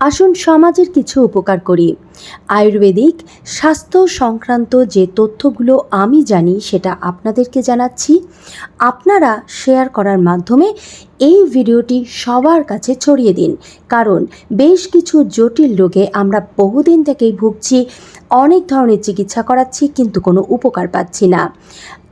আসুন সমাজের কিছু উপকার করি। আয়ুর্বেদিক স্বাস্থ্য সংক্রান্ত যে তথ্যগুলো আমি জানি সেটা আপনাদেরকে জানাচ্ছি। আপনারা শেয়ার করার মাধ্যমে এই ভিডিওটি সবার কাছে ছড়িয়ে দিন। কারণ বেশ কিছু জটিল রোগে আমরা বহুদিন থেকেই ভুগছি, অনেক ধরনের চিকিৎসা করাচ্ছি কিন্তু কোনো উপকার পাচ্ছি না।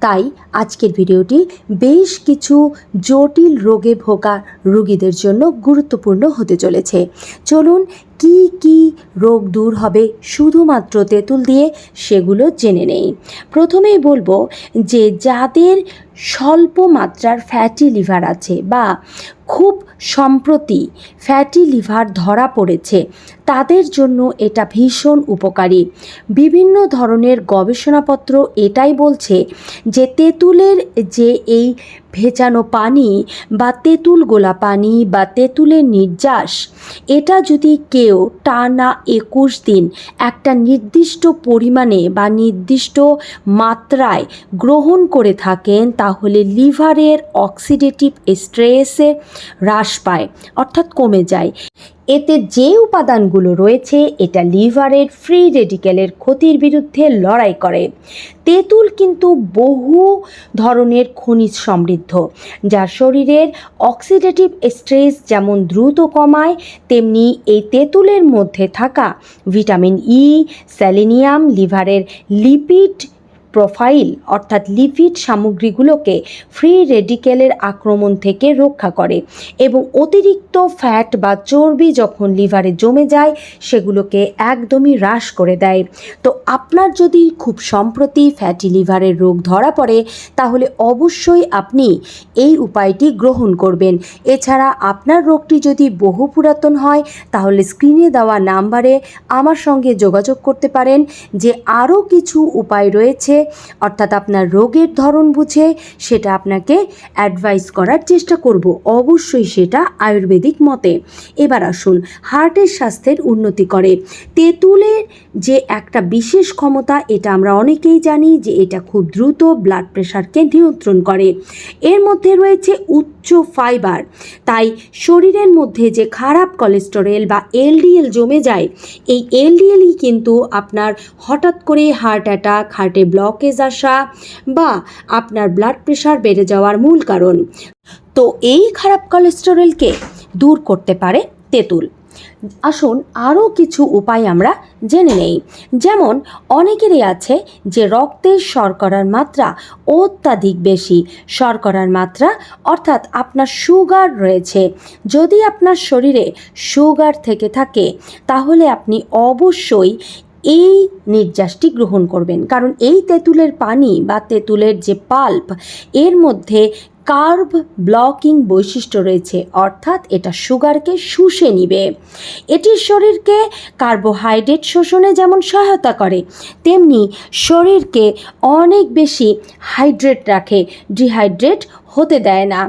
তাই আজকের ভিডিওটি বেশ কিছু জটিল রোগে ভোগা রোগীদের জন্য গুরুত্বপূর্ণ হতে চলেছে। চলুন কি কি রোগ দূর হবে শুধুমাত্র তেঁতুল দিয়ে সেগুলো জেনে নেই। প্রথমেই বলব যে যাদের স্বল্প মাত্রার ফ্যাটি লিভার আছে বা খুব সম্প্রতি ফ্যাটি লিভার ধরা পড়েছে, তাদের জন্য এটা ভীষণ উপকারী। বিভিন্ন ধরনের গবেষণাপত্র এটাই বলছে যে তেঁতুলের যে এই ভেজানো পানি বা তেঁতুল গোলা পানি বা তেঁতুলের নির্যাস, এটা যদি কেউ টানা একুশ দিন একটা নির্দিষ্ট পরিমাণে বা নির্দিষ্ট মাত্রায় গ্রহণ করে থাকেন, তাহলে লিভারের অক্সিডেটিভ স্ট্রেসে হ্রাস পায়, অর্থাৎ কমে যায়। এতে যে উপাদানগুলো রয়েছে, এটা লিভারের ফ্রি রেডিকেলের ক্ষতির বিরুদ্ধে লড়াই করে। তেঁতুল কিন্তু বহু ধরনের খনিজ সমৃদ্ধ, যা শরীরের অক্সিডেটিভ স্ট্রেস যেমন দ্রুত কমায়, তেমনি এই তেঁতুলের মধ্যে থাকা ভিটামিন ই স্যালিনিয়াম লিভারের লিপিড প্রোফাইল অর্থাৎ লিপিড সামগ্রীগুলোকে ফ্রি রেডিকেলের আক্রমণ থেকে রক্ষা করে এবং অতিরিক্ত ফ্যাট বা চর্বি যখন লিভারে জমে যায়, সেগুলোকে একদমই হ্রাস করে দেয়। তো আপনার যদি খুব সম্প্রতি ফ্যাটি লিভারের রোগ ধরা পড়ে, তাহলে অবশ্যই আপনি এই উপায়টি গ্রহণ করবেন। এছাড়া আপনার রোগটি যদি বহু পুরাতন হয়, তাহলে স্ক্রিনে দেওয়া নাম্বারে আমার সঙ্গে যোগাযোগ করতে পারেন, যে আরও কিছু উপায় রয়েছে অর্থাৎ আপনার রোগের ধরন বুঝে সেটা আপনাকে অ্যাডভাইস করার চেষ্টা করব। অবশ্যই সেটা আয়ুর্বেদিক মতে। এবার আসুন, হার্টের স্বাস্থ্যের উন্নতি করে। তেঁতুলের যে একটা বিশেষ ক্ষমতা, এটা আমরা অনেকেই জানি যে এটা খুব দ্রুত ব্লাড প্রেশারকে নিয়ন্ত্রণ করে। এর মধ্যে রয়েছে উচ্চ ফাইবার তাই শরীরের মধ্যে যে খারাপ কোলেস্টেরল বা এলডিএল জমে যায়, এই এলডিএলই কিন্তু আপনার হঠাৎ করে হার্ট অ্যাটাক হার্টে ব্লকেজ আসা বা আপনার ব্লাড প্রেশার বেড়ে যাওয়ার মূল কারণ। তো এই খারাপ কোলেস্টেরলকে দূর করতে পারে তেঁতুল। আসুন আরও কিছু উপায় আমরা জেনে নেই। যেমন অনেকেরই আছে যে রক্তের শর্করার মাত্রা অত্যাধিক বেশি। শর্করার মাত্রা অর্থাৎ আপনার সুগার রয়েছে। যদি আপনার শরীরে সুগার থেকে থাকে, তাহলে আপনি অবশ্যই এই নির্যাসটি গ্রহণ করবেন। কারণ এই তেঁতুলের পানি বা তেঁতুলের যে পাল্প, এর মধ্যে কার্ভ ব্লকিং বৈশিষ্ট্য রয়েছে। অর্থাৎ এটা সুগারকে শুষে নিবে। এটি শরীরকে কার্বোহাইড্রেট শোষণে যেমন সহায়তা করে, তেমনি শরীরকে অনেক বেশি হাইড্রেট রাখে, ডিহাইড্রেট হতে দেয় না।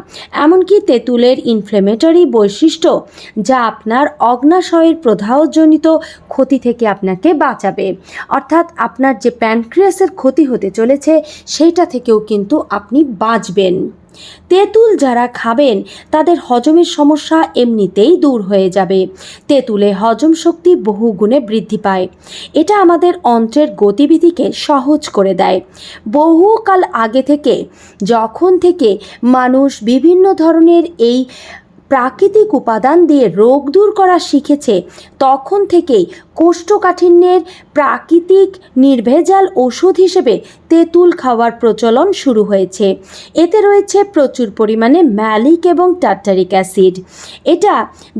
এমনকি তেঁতুলের ইনফ্লেমেটরি বৈশিষ্ট্য যা আপনার অগ্নাশয়ের প্রদাহজনিত ক্ষতি থেকে আপনাকে বাঁচাবে। অর্থাৎ আপনার যে প্যানক্রিয়াসের ক্ষতি হতে চলেছে, সেইটা থেকেও কিন্তু আপনি বাঁচবেন। তেঁতুল যারা খাবেন, তাদের হজমের সমস্যা এমনিতেই দূর হয়ে যাবে। তেঁতুলে হজম শক্তি বহু গুণে বৃদ্ধি পায়। এটা আমাদের অন্ত্রের গতিবিধিকে সহজ করে দেয়। বহুকাল আগে থেকে, যখন থেকে মানুষ বিভিন্ন ধরনের এই প্রাকৃতিক উপাদান দিয়ে রোগ দূর করা শিখেছে, তখন থেকেই কোষ্ঠকাঠিন্যের প্রাকৃতিক নির্ভেজাল ওষুধ হিসেবে তেঁতুল খাওয়ার প্রচলন শুরু হয়েছে। এতে রয়েছে প্রচুর পরিমাণে ম্যালিক এবং টার্টারিক অ্যাসিড। এটা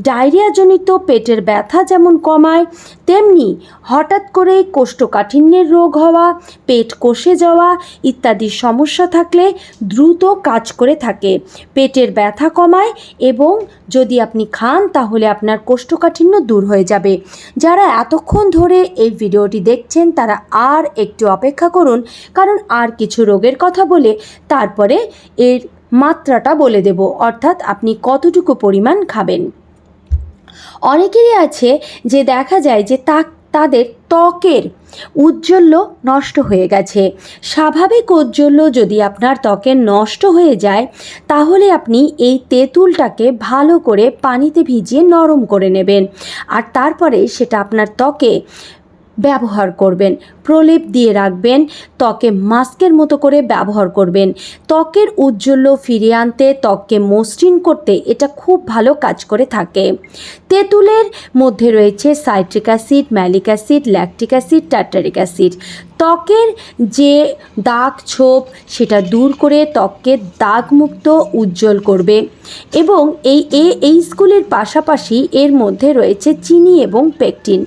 ডায়রিয়াজনিত পেটের ব্যথা যেমন কমায়, তেমনি হঠাৎ করে কোষ্ঠকাঠিন্যের রোগ হওয়া, পেট কষে যাওয়া ইত্যাদি সমস্যা থাকলে দ্রুত কাজ করে থাকে। পেটের ব্যথা কমায় এবং যদি আপনি খান তাহলে আপনার কোষ্ঠকাঠিন্য দূর হয়ে যাবে। যারা এতক্ষণ ধরে এই ভিডিওটি দেখছেন তারা আর একটু অপেক্ষা করুন, কারণ আর কিছু রোগের কথা বলে তারপরে এর মাত্রাটা বলে দেব, অর্থাৎ আপনি কতটুকু পরিমাণ খাবেন। অনেকেরই আছে যে দেখা যায় যে তা তাদের ত্বকের উজ্জ্বল্য নষ্ট হয়ে গেছে। স্বাভাবিক উজ্জ্বল্য যদি আপনার ত্বকের নষ্ট হয়ে যায়, তাহলে আপনি এই তেঁতুলটাকে ভালো করে পানিতে ভিজিয়ে নরম করে নেবেন। আর তারপরে সেটা আপনার ত্বকে ব্যবহার করবেন। প্রলেপ দিয়ে রাখবেন, ত্বকে মাস্কের মতো করে ব্যবহার করবেন। ত্বকের উজ্জ্বল্য ফিরিয়ে আনতে, ত্বককে মসৃণ করতে এটা খুব ভালো কাজ করে থাকে। তেঁতুলের মধ্যে রয়েছে citric acid, malic acid, lactic acid tartaric acid. ত্বকের যে দাগ ছোপ সেটা দূর করে ত্বককে দাগমুক্ত উজ্জ্বল করবে। এবং এই এ এইচগুলির পাশাপাশি এর মধ্যে রয়েছে চিনি এবং পেকটিন,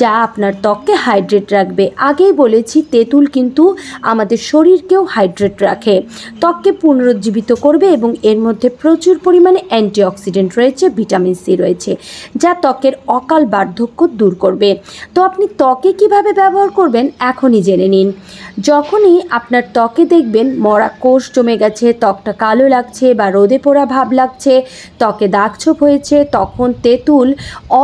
যা আপনার ত্বককে হাইড্রেট রাখবে। আগেই বলেছি, তেঁতুল কিন্তু আমাদের শরীরকেও হাইড্রেট রাখে। ত্বককে পুনরুজ্জীবিত করবে এবং এর মধ্যে প্রচুর পরিমাণে অ্যান্টিঅক্সিডেন্ট রয়েছে, ভিটামিন সি রয়েছে, যা ত্বকের অকাল বার্ধক্য দূর করবে। তো আপনি ত্বকে কীভাবে ব্যবহার করবেন, এখনই জেনে নিন। যখনই আপনার ত্বকে দেখবেন মরা কোষ জমে গেছে, ত্বকটা কালো লাগছে বা রোদে পোড়া ভাব লাগছে, ত্বকে দাগছোপ হয়েছে, তখন তেঁতুল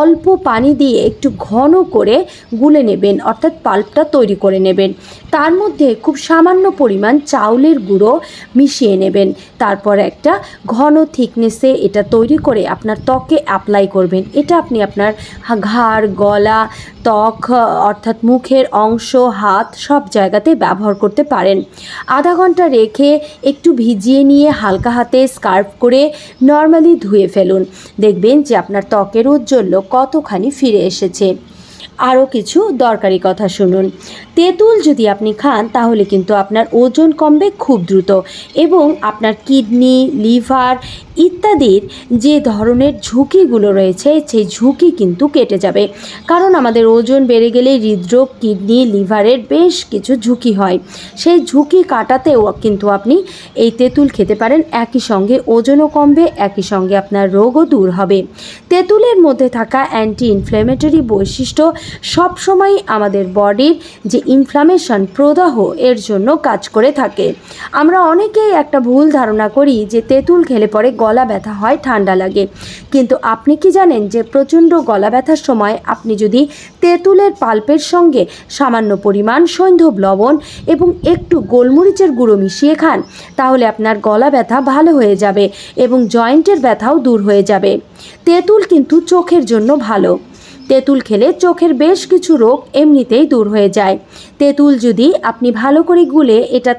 অল্প পানি দিয়ে একটু ঘন করে গুলে নেবেন, অর্থাৎ পাল্পটা তৈরি করে নেবেন। তার মধ্যে খুব সামান্য পরিমাণ চাউলের গুঁড়ো মিশিয়ে নেবেন। তারপর একটা ঘন থিকনেসে এটা তৈরি করে আপনার ত্বকে অ্যাপ্লাই করবেন। এটা আপনি আপনার ঘাড়, গলা, ত্বক, অর্থাৎ মুখের অংশ, হাত সব জায়গাতে ব্যবহার করতে পারেন। আধা ঘণ্টা রেখে একটু ভিজিয়ে নিয়ে হালকা হাতে স্কার্ফ করে নর্মালি ধুয়ে ফেলুন। দেখবেন যে আপনার ত্বকের উজ্জ্বল্য কতখানি ফিরে এসেছে। আরও কিছু দরকারি কথা শুনুন। তেঁতুল যদি আপনি খান, তাহলে কিন্তু আপনার ওজন কমবে খুব দ্রুত এবং আপনার কিডনি, লিভার ইত্যাদির যে ধরনের ঝুঁকিগুলো রয়েছে, সেই ঝুঁকি কিন্তু কেটে যাবে। কারণ আমাদের ওজন বেড়ে গেলে হৃদরোগ, কিডনি, লিভারের বেশ কিছু ঝুঁকি হয়। সেই ঝুঁকি কাটাতেও কিন্তু আপনি এই তেঁতুল খেতে পারেন। একই সঙ্গে ওজনও কমবে, একই সঙ্গে আপনার রোগও দূর হবে। তেঁতুলের মধ্যে থাকা অ্যান্টি ইনফ্ল্যামেটরি বৈশিষ্ট্য সবসময় আমাদের বডির যে ইনফ্লামেশন প্রদাহ, এর জন্য কাজ করে থাকে। আমরা অনেকেই একটা ভুল ধারণা করি যে তেঁতুল খেলে পরে গলা ব্যথা হয়, ঠান্ডা লাগে। কিন্তু আপনি কি জানেন যে প্রচণ্ড গলা ব্যথার সময় আপনি যদি তেঁতুলের পাল্পের সঙ্গে সামান্য পরিমাণ সৈন্ধব লবণ এবং একটু গোলমরিচের গুঁড়ো মিশিয়ে খান, তাহলে আপনার গলা ব্যথা ভালো হয়ে যাবে এবং জয়েন্টের ব্যথাও দূর হয়ে যাবে। তেঁতুল কিন্তু চোখের জন্য ভালো। তেঁতুল খেলে চোখের বেশ কিছু রোগ এমনিতেই দূর হয়ে যায়। তেঁতুল যদি আপনি ভালো করে গুলে এটা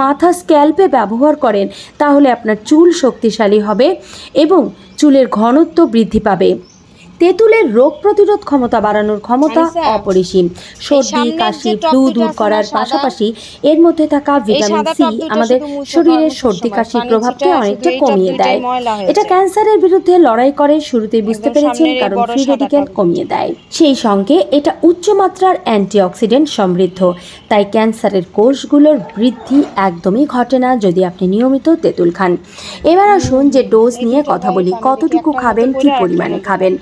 মাথা স্ক্যাল্পে ব্যবহার করেন, তাহলে আপনার চুল শক্তিশালী হবে এবং চুলের ঘনত্ব বৃদ্ধি পাবে। তেঁতুলের রোগ প্রতিরোধ ক্ষমতা বাড়ানোর ক্ষমতা অপরিসীম। সর্দি কাশি ফ্লু দূর করার পাশাপাশি এর মধ্যে থাকা ভিটামিন সি আমাদের শরীরের সর্দি কাশির প্রভাবকে অনেকটা কমিয়ে দেয়। এটা ক্যান্সারের বিরুদ্ধে লড়াই করে শুরুতেই বুঝতে পেরেছেন কারণ ফ্রি রেডিক্যাল কমিয়ে দেয়। সেই সঙ্গে এটা উচ্চমাত্রার অ্যান্টিঅক্সিডেন্ট সমৃদ্ধ তাই ক্যান্সারের কোষগুলোর বৃদ্ধি একদমই ঘটে না যদি আপনি নিয়মিত তেঁতুল খান। এবার আসুন যে ডোজ নিয়ে কথা বলি কতটুকু খাবেন কি পরিমাণে খাবেন?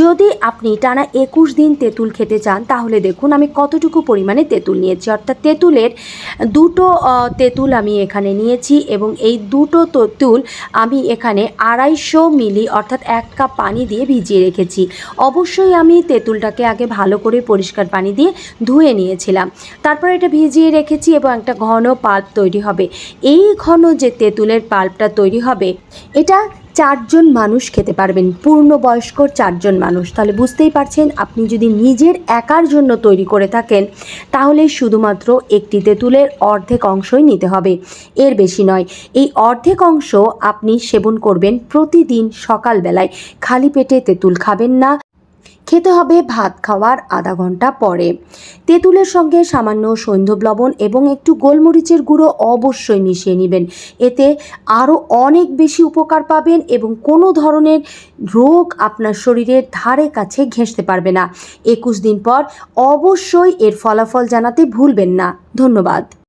যদি আপনি টানা একুশ দিন তেঁতুল খেতে চান, তাহলে দেখুন আমি কতটুকু পরিমাণে তেঁতুল নিয়েছি। অর্থাৎ তেঁতুলের দুটো তেঁতুল আমি এখানে নিয়েছি এবং এই দুটো তেঁতুল আমি এখানে আড়াইশো মিলি, অর্থাৎ এক কাপ পানি দিয়ে ভিজিয়ে রেখেছি। অবশ্যই আমি তেঁতুলটাকে আগে ভালো করে পরিষ্কার পানি দিয়ে ধুয়ে নিয়েছিলাম। তারপর এটা ভিজিয়ে রেখেছি এবং একটা ঘন পাল্প তৈরি হবে। এই ঘন যে তেঁতুলের পাল্পটা তৈরি হবে, এটা চারজন মানুষ খেতে পারবেন পূর্ণবয়স্ক চারজন মানুষ। তাহলে বুঝতেই পারছেন, আপনি যদি নিজের একার জন্য তৈরি করে থাকেন, তাহলে শুধুমাত্র একটি তেঁতুলের অর্ধেক অংশই নিতে হবে। এর বেশি নয়, এই অর্ধেক অংশ আপনি সেবন করবেন প্রতিদিন সকালবেলায়। খালি পেটে তেঁতুল খাবেন না খেতে হবে ভাত খাওয়ার আধা ঘণ্টা পরে। তেঁতুলের সঙ্গে সামান্য সৈন্ধব লবণ এবং একটু গোলমরিচের গুঁড়ো অবশ্যই মিশিয়ে নেবেন। এতে আরও অনেক বেশি উপকার পাবেন এবং কোনো ধরনের রোগ আপনার শরীরের ধারে কাছে ঘেঁষতে পারবে না। একুশ দিন পর অবশ্যই এর ফলাফল জানাতে ভুলবেন না। ধন্যবাদ।